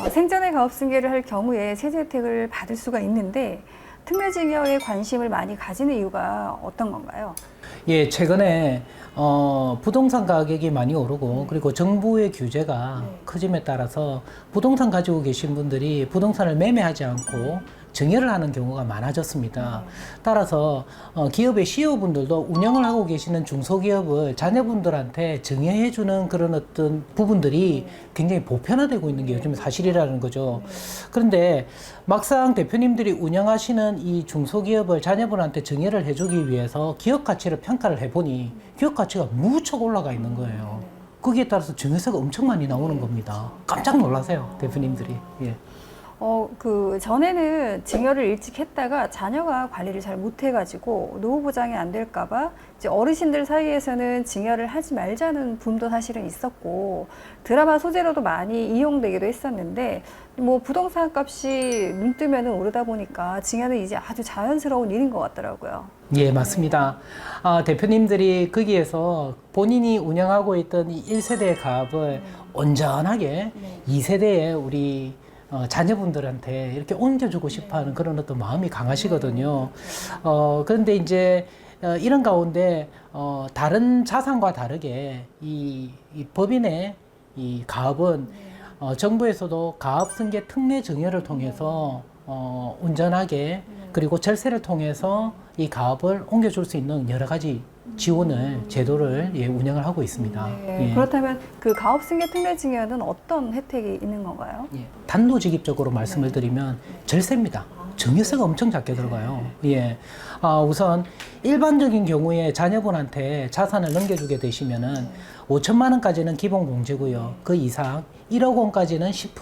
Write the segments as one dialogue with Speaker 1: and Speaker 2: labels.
Speaker 1: 어, 생전에 가업 승계를 할 경우에 세제 혜택을 받을 수가 있는데 특례증여에 관심을 많이 가지는 이유가 어떤 건가요?
Speaker 2: 예, 최근에 어, 부동산 가격이 많이 오르고 그리고 정부의 규제가
Speaker 1: 네.
Speaker 2: 커짐에 따라서 부동산 가지고 계신 분들이 부동산을 매매하지 않고 증여를 하는 경우가 많아졌습니다. 따라서 어, 기업의 CEO분들도 운영을 하고 계시는 중소기업을 자녀분들한테 증여해 주는 그런 어떤 부분들이 굉장히 보편화되고 있는 게 요즘 사실이라는 거죠. 그런데 막상 대표님들이 운영하시는 이 중소기업을 자녀분한테 증여를 해주기 위해서 기업 가치를 평가를 해보니 기업 가치가 무척 올라가 있는 거예요. 거기에 따라서 증여세가 엄청 많이 나오는 겁니다. 깜짝 놀라세요, 대표님들이. 예.
Speaker 1: 어, 그 전에는 증여를 일찍 했다가 자녀가 관리를 잘 못해가지고 노후 보장이 안 될까봐 이제 어르신들 사이에서는 증여를 하지 말자는 붐도 사실은 있었고 드라마 소재로도 많이 이용되기도 했었는데 뭐 부동산 값이 눈 뜨면은 오르다 보니까 증여는 이제 아주 자연스러운 일인 것 같더라고요.
Speaker 2: 예, 맞습니다. 아, 대표님들이 거기에서 본인이 운영하고 있던 이 1세대의 가업을 온전하게
Speaker 1: 네.
Speaker 2: 2세대의 우리 어, 자녀분들한테 이렇게 옮겨주고 싶어 하는 그런 어떤 마음이 강하시거든요. 어, 그런데 이제 어, 이런 가운데 어, 다른 자산과 다르게 이, 이 법인의 이 가업은 어, 정부에서도 가업 승계 특례 증여를 통해서 어, 온전하게 그리고 절세를 통해서 이 가업을 옮겨줄 수 있는 여러 가지 지원을 제도를 예, 운영을 하고 있습니다.
Speaker 1: 네,
Speaker 2: 예.
Speaker 1: 그렇다면 그 가업 승계 특례 증여는 어떤 혜택이 있는 건가요?
Speaker 2: 예. 단도직입적으로 말씀을 드리면 절세입니다. 증여세가 엄청 작게 들어가요. 예. 아, 우선 일반적인 경우에 자녀분한테 자산을 넘겨주게 되시면은 5천만 원까지는 기본 공제고요. 그 이상 1억 원까지는 10%,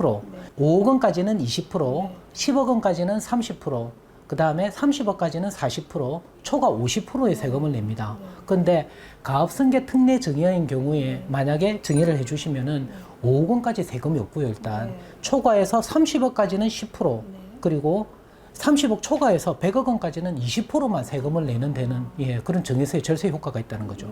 Speaker 2: 5억 원까지는 20%, 10억 원까지는 30%, 그 다음에 30억까지는 40%, 초과 50%의 세금을 냅니다. 근데 가업승계 특례 증여인 경우에 만약에 증여를 해주시면은 5억 원까지 세금이 없고요, 일단. 초과해서 30억까지는 10%, 그리고 30억 초과해서 100억 원까지는 20%만 세금을 내는 데는 예, 그런 증여세 절세 효과가 있다는 거죠.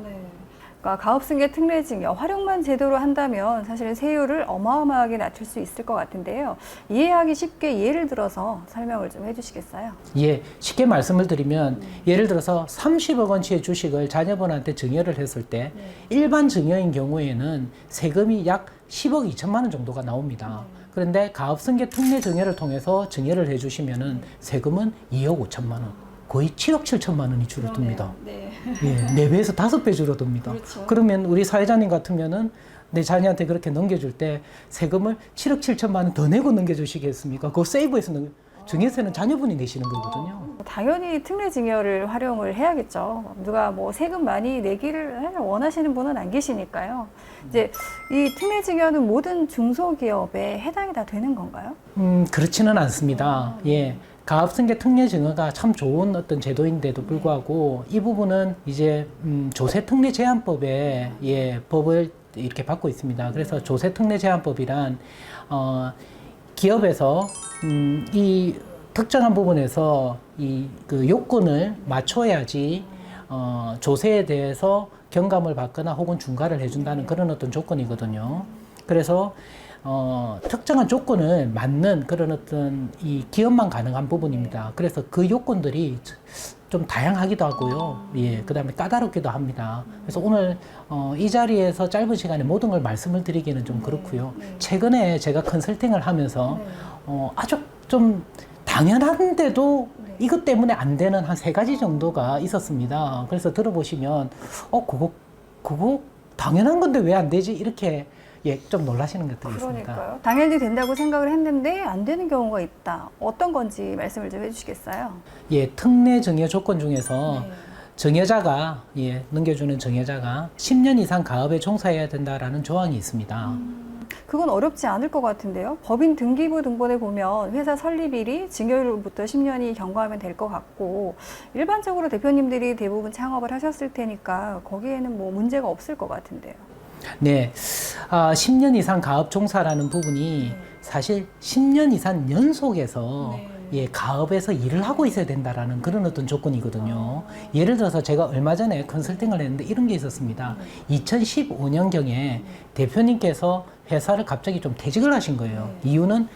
Speaker 1: 네. 그러니까 가업승계 특례 증여 활용만 제대로 한다면 사실은 세율을 어마어마하게 낮출 수 있을 것 같은데요. 이해하기 쉽게 예를 들어서 설명을 좀 해주시겠어요?
Speaker 2: 예, 쉽게 말씀을 드리면 예를 들어서 30억 원치의 주식을 자녀분한테 증여를 했을 때 일반 증여인 경우에는 세금이 약 10억 2천만 원 정도가 나옵니다. 그런데 가업승계 특례 증여를 통해서 증여를 해주시면은 세금은 2억 5천만 원, 거의 7억 7천만 원이 줄어듭니다.
Speaker 1: 네.
Speaker 2: 예, 네 배에서 다섯 배 줄어듭니다.
Speaker 1: 그렇죠.
Speaker 2: 그러면 우리 사회자님 같으면은 내 자녀한테 그렇게 넘겨줄 때 세금을 7억 7천만 원 더 내고 넘겨주시겠습니까? 그거 세이브해서 넘겨, 증여세는 자녀분이 내시는 거거든요.
Speaker 1: 당연히 특례 증여를 활용을 해야겠죠. 누가 뭐 세금 많이 내기를 원하시는 분은 안 계시니까요. 이제 이 특례 증여는 모든 중소기업에 해당이 다 되는 건가요?
Speaker 2: 음, 그렇지는 않습니다. 예. 가업승계 특례 증여가 참 좋은 어떤 제도인데도 불구하고 이 부분은 이제 음, 조세 특례 제한법에 예, 법을 이렇게 받고 있습니다. 그래서 조세 특례 제한법이란 어, 기업에서 음, 이 특정한 부분에서 이 그 요건을 맞춰야지 어, 조세에 대해서 경감을 받거나 혹은 중과를 해준다는 그런 어떤 조건이거든요. 그래서 어, 특정한 조건을 맞는 그런 어떤 이 기업만 가능한 부분입니다. 그래서 그 요건들이 좀 다양하기도 하고요. 예, 그 다음에 까다롭기도 합니다. 그래서 오늘 어, 이 자리에서 짧은 시간에 모든 걸 말씀을 드리기는 좀 그렇고요. 최근에 제가 컨설팅을 하면서 어, 아주 좀 당연한데도 이것 때문에 안 되는 한 세 가지 정도가 있었습니다. 그래서 들어보시면 어 그거 그거 당연한 건데 왜 안 되지 이렇게 예 좀 놀라시는 것들이 있습니다.
Speaker 1: 그러니까요. 당연히 된다고 생각을 했는데 안 되는 경우가 있다. 어떤 건지 말씀을 좀 해주시겠어요?
Speaker 2: 예 특례 증여 조건 중에서
Speaker 1: 네.
Speaker 2: 증여자가 예 넘겨주는 증여자가 10년 이상 가업에 종사해야 된다라는 조항이 있습니다.
Speaker 1: 그건 어렵지 않을 것 같은데요. 법인 등기부 등본에 보면 회사 설립일이 증여일로부터 10년이 경과하면 될 것 같고 일반적으로 대표님들이 대부분 창업을 하셨을 테니까 거기에는 뭐 문제가 없을 것 같은데요.
Speaker 2: 네, 아, 10년 이상 가업 종사라는 부분이 사실 10년 이상 연속해서
Speaker 1: 네.
Speaker 2: 예, 가업에서 일을 하고 있어야 된다라는 그런 어떤 조건이거든요. 예를 들어서 제가 얼마 전에 컨설팅을 했는데 이런 게 있었습니다. 2015년경에 대표님께서 회사를 갑자기 좀 퇴직을 하신 거예요. 이유는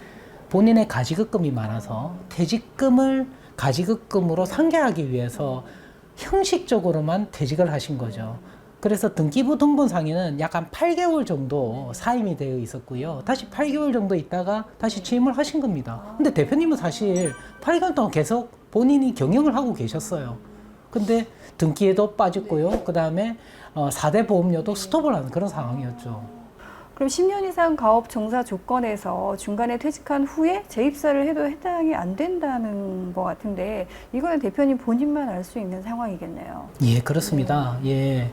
Speaker 2: 본인의 가지급금이 많아서 퇴직금을 가지급금으로 상계하기 위해서 형식적으로만 퇴직을 하신 거죠. 그래서 등기부 등본상에는 약한 8개월 정도 사임이 되어 있었고요. 다시 8개월 정도 있다가 다시 취임을 하신 겁니다. 근데 대표님은 사실 8개월 동안 계속 본인이 경영을 하고 계셨어요. 근데 등기에도 빠졌고요. 그 다음에 어, 4대 보험료도 스톱을 하는 그런 상황이었죠.
Speaker 1: 그럼 10년 이상 가업 종사 조건에서 중간에 퇴직한 후에 재입사를 해도 해당이 안 된다는 것 같은데 이거는 대표님 본인만 알 수 있는 상황이겠네요.
Speaker 2: 예, 그렇습니다. 예.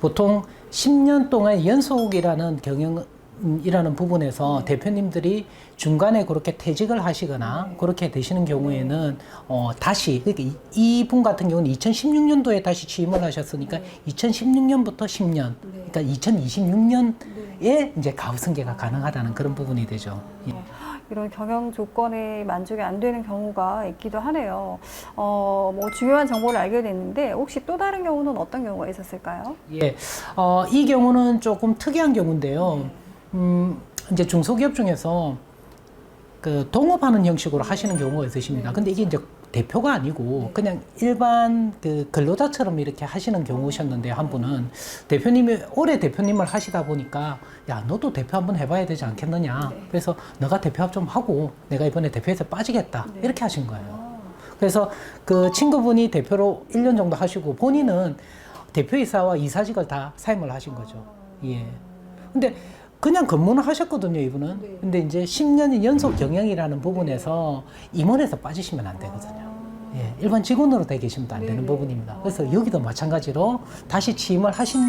Speaker 2: 보통 10년 동안 연속이라는 경영 이라는 부분에서 대표님들이 중간에 그렇게 퇴직을 하시거나 그렇게 되시는 경우에는 어, 다시 그러니까 이- 이분 같은 경우는 2016년도에 다시 취임을 하셨으니까 2016년부터 10년 그러니까 2026년 에 이제 가후승계가 가능하다는 그런 부분이 되죠. 예.
Speaker 1: 이런 경영 조건에 만족이 안 되는 경우가 있기도 하네요. 어, 뭐 중요한 정보를 알게 됐는데 혹시 또 다른 경우는 어떤 경우가 있었을까요?
Speaker 2: 예, 어, 이 경우는 조금 특이한 경우인데요. 음, 이제 중소기업 중에서 그 동업하는 형식으로 하시는 경우가 있으십니다. 근데 이게 이제 대표가 아니고 그냥 일반 그 근로자처럼 이렇게 하시는 경우셨는데 한 분은 대표님이 올해 대표님을 하시다 보니까 야 너도 대표 한번 해봐야 되지 않겠느냐. 그래서 너가 대표 좀 하고 내가 이번에 대표에서 빠지겠다 이렇게 하신 거예요. 그래서 그 친구분이 대표로 1년 정도 하시고 본인은 대표이사와 이사직을 다 사임을 하신 거죠. 예. 근데 그냥 근무는 하셨거든요, 이분은. 근데 이제 10년 연속 경영이라는 부분에서 임원에서 빠지시면 안 되거든요. 예, 일반 직원으로 돼 계시면 안 되는 부분입니다. 그래서 여기도 마찬가지로 다시 취임을 하신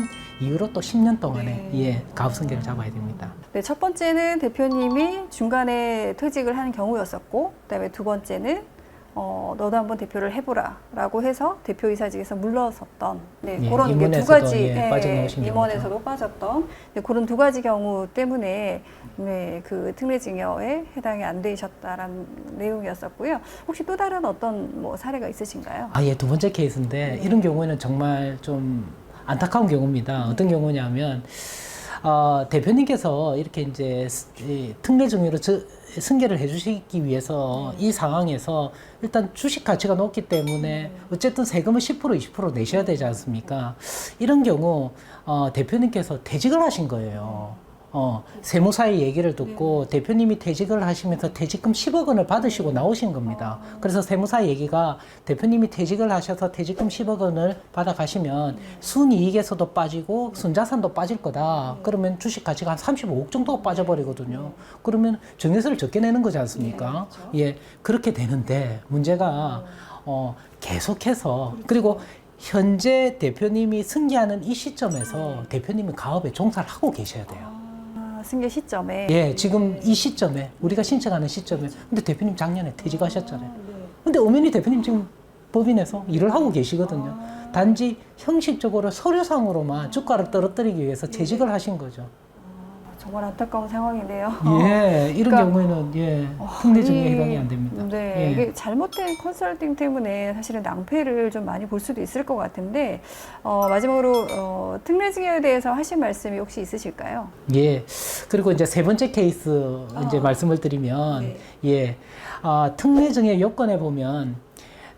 Speaker 2: 이후로 또 10년 동안에 예, 가업승계를 잡아야 됩니다.
Speaker 1: 네, 첫 번째는 대표님이 중간에 퇴직을 하는 경우였었고, 그다음에 두 번째는 어, 너도 한번 대표를 해보라라고 해서 대표이사직에서 물러섰던 네,
Speaker 2: 예,
Speaker 1: 그런 게두 가지
Speaker 2: 예, 빠져나오신
Speaker 1: 임원에서도 빠졌던 네, 그런 두 가지 경우 때문에 네, 그 특례징여에 해당이 안 되셨다라는 내용이었었고요. 혹시 또 다른 어떤 뭐 사례가 있으신가요?
Speaker 2: 아, 예, 두 번째 케이스인데 이런 경우에는 정말 좀 안타까운 경우입니다. 어떤 경우냐면 어, 대표님께서 이렇게 이제 특례 저- 승계를 해주시기 위해서 이 상황에서 일단 주식 가치가 높기 때문에 어쨌든 세금을 10% 20% 내셔야 되지 않습니까? 이런 경우 어, 대표님께서 퇴직을 하신 거예요. 어, 세무사의 얘기를 듣고 대표님이 퇴직을 하시면서 퇴직금 10억 원을 받으시고 나오신 겁니다. 그래서 세무사 얘기가 대표님이 퇴직을 하셔서 퇴직금 10억 원을 받아가시면 순이익에서도 빠지고 순자산도 빠질 거다. 그러면 주식 가치가 한 35억 정도가 빠져버리거든요. 그러면 증여세를 적게 내는 거지 않습니까? 예, 그렇게 되는데 문제가 어, 계속해서 그리고 현재 대표님이 승계하는 이 시점에서 대표님이 가업에 종사를 하고 계셔야 돼요.
Speaker 1: 아, 승계 시점에
Speaker 2: 예, 지금 이 시점에 우리가 신청하는 시점에 근데 대표님 작년에 퇴직하셨잖아요. 근데 엄연히 대표님 지금 법인에서 일을 하고 계시거든요. 단지 형식적으로 서류상으로만 주가를 떨어뜨리기 위해서 재직을 하신 거죠.
Speaker 1: 정말 안타까운 상황이네요.
Speaker 2: 예, 이런
Speaker 1: 그러니까-
Speaker 2: 경우에는 예, 특례 증여
Speaker 1: 이-
Speaker 2: 해당이 안 됩니다.
Speaker 1: 네,
Speaker 2: 예.
Speaker 1: 이게 잘못된 컨설팅 때문에 사실은 낭패를 좀 많이 볼 수도 있을 것 같은데 어, 마지막으로 어, 특례증여에 대해서 하실 말씀이 혹시 있으실까요?
Speaker 2: 예. 그리고 이제 세 번째 케이스 이제 말씀을 드리면
Speaker 1: 네.
Speaker 2: 예. 아, 특례증의 요건에 보면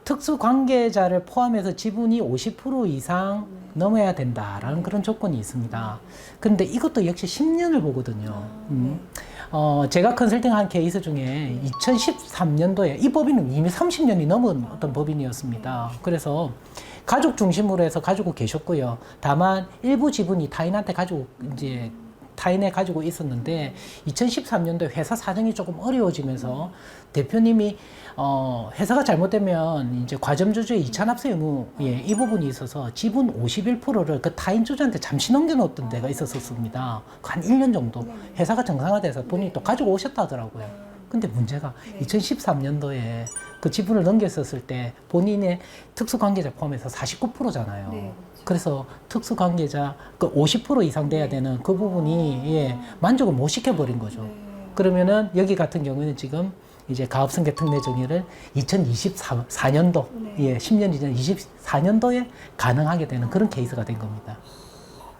Speaker 2: 특수 관계자를 포함해서 지분이 50% 이상 넘어야 된다라는 그런 조건이 있습니다. 근데 이것도 역시 10년을 보거든요. 음. 어, 제가 컨설팅 한 케이스 중에 2013년도에 이 법인은 이미 30년이 넘은 어떤 법인이었습니다. 그래서 가족 중심으로 해서 가지고 계셨고요. 다만 일부 지분이 타인한테 가지고 이제 타인에 가지고 있었는데 2013년도에 회사 사정이 조금 어려워지면서 대표님이 어 회사가 잘못되면 이제 과점주주의 이차 납세 의무 예, 이 부분이 있어서 지분 51%를 그 타인 주주한테 잠시 넘겨놓았던 데가 있었었습니다. 한 1년 정도 회사가 정상화돼서 본인이 또 가지고 오셨다 하더라고요. 근데 문제가 2013년도에 그 지분을 넘겼었을 때 본인의 특수관계자 포함해서 49%잖아요.
Speaker 1: 네.
Speaker 2: 그래서 특수관계자 그 50% 이상 돼야 되는 그 부분이 예, 만족을 못 시켜버린 거죠. 그러면은 여기 같은 경우는 지금 이제 가업승계 특례 정의를 2024년도
Speaker 1: 네.
Speaker 2: 예, 10년 이전 24년도에 가능하게 되는 그런 케이스가 된 겁니다.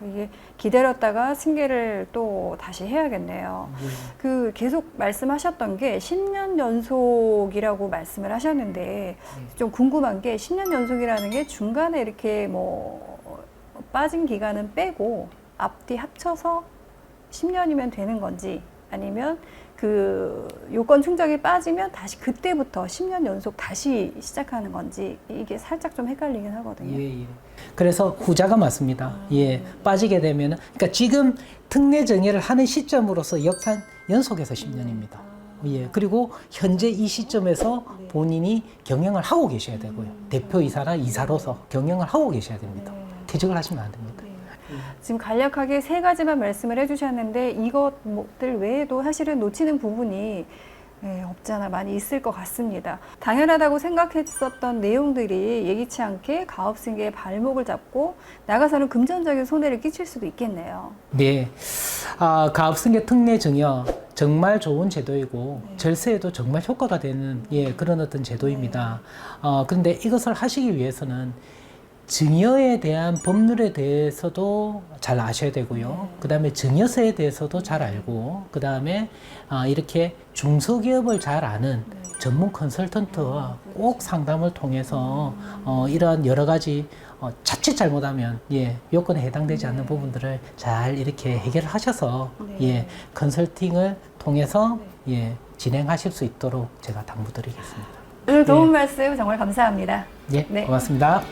Speaker 1: 이게 기다렸다가 승계를 또 다시 해야겠네요. 그 계속 말씀하셨던 게 10년 연속이라고 말씀을 하셨는데 좀 궁금한 게 10년 연속이라는 게 중간에 이렇게 뭐 빠진 기간은 빼고 앞뒤 합쳐서 10년이면 되는 건지 아니면 그 요건 충족이 빠지면 다시 그때부터 10년 연속 다시 시작하는 건지 이게 살짝 좀 헷갈리긴 하거든요.
Speaker 2: 예, 예. 그래서 후자가 맞습니다.
Speaker 1: 아.
Speaker 2: 예, 빠지게 되면은 그러니까 지금 특례 정의를 하는 시점으로서 역산 연속해서 10년입니다. 예, 그리고 현재 이 시점에서
Speaker 1: 네.
Speaker 2: 본인이 경영을 하고 계셔야 되고요.
Speaker 1: 음.
Speaker 2: 대표이사나 이사로서 경영을 하고 계셔야 됩니다.
Speaker 1: 네.
Speaker 2: 퇴직을 하시면 안 됩니다.
Speaker 1: 네. 지금 간략하게 세 가지만 말씀을 해주셨는데 이것들 외에도 사실은 놓치는 부분이 예, 없잖아 많이 있을 것 같습니다. 당연하다고 생각했었던 내용들이 예기치 않게 가업승계의 발목을 잡고 나가서는 금전적인 손해를 끼칠 수도 있겠네요.
Speaker 2: 네. 아, 가업승계 특례 증여 정말 좋은 제도이고
Speaker 1: 네.
Speaker 2: 절세에도 정말 효과가 되는 예, 그런 어떤 제도입니다. 어, 그런데 이것을 하시기 위해서는 증여에 대한 법률에 대해서도 잘 아셔야 되고요.
Speaker 1: 네.
Speaker 2: 그 다음에 증여세에 대해서도 잘 알고, 그 다음에 아, 이렇게 중소기업을 잘 아는
Speaker 1: 네.
Speaker 2: 전문 컨설턴트와 꼭 상담을 통해서 어, 이러한 여러 가지 어, 자칫 잘못하면 예, 요건에 해당되지 않는 부분들을 잘 이렇게 해결하셔서
Speaker 1: 네.
Speaker 2: 예, 컨설팅을 통해서 예, 진행하실 수 있도록 제가 당부드리겠습니다.
Speaker 1: 오늘 도움 말씀 정말 감사합니다.
Speaker 2: 예,
Speaker 1: 네.
Speaker 2: 고맙습니다.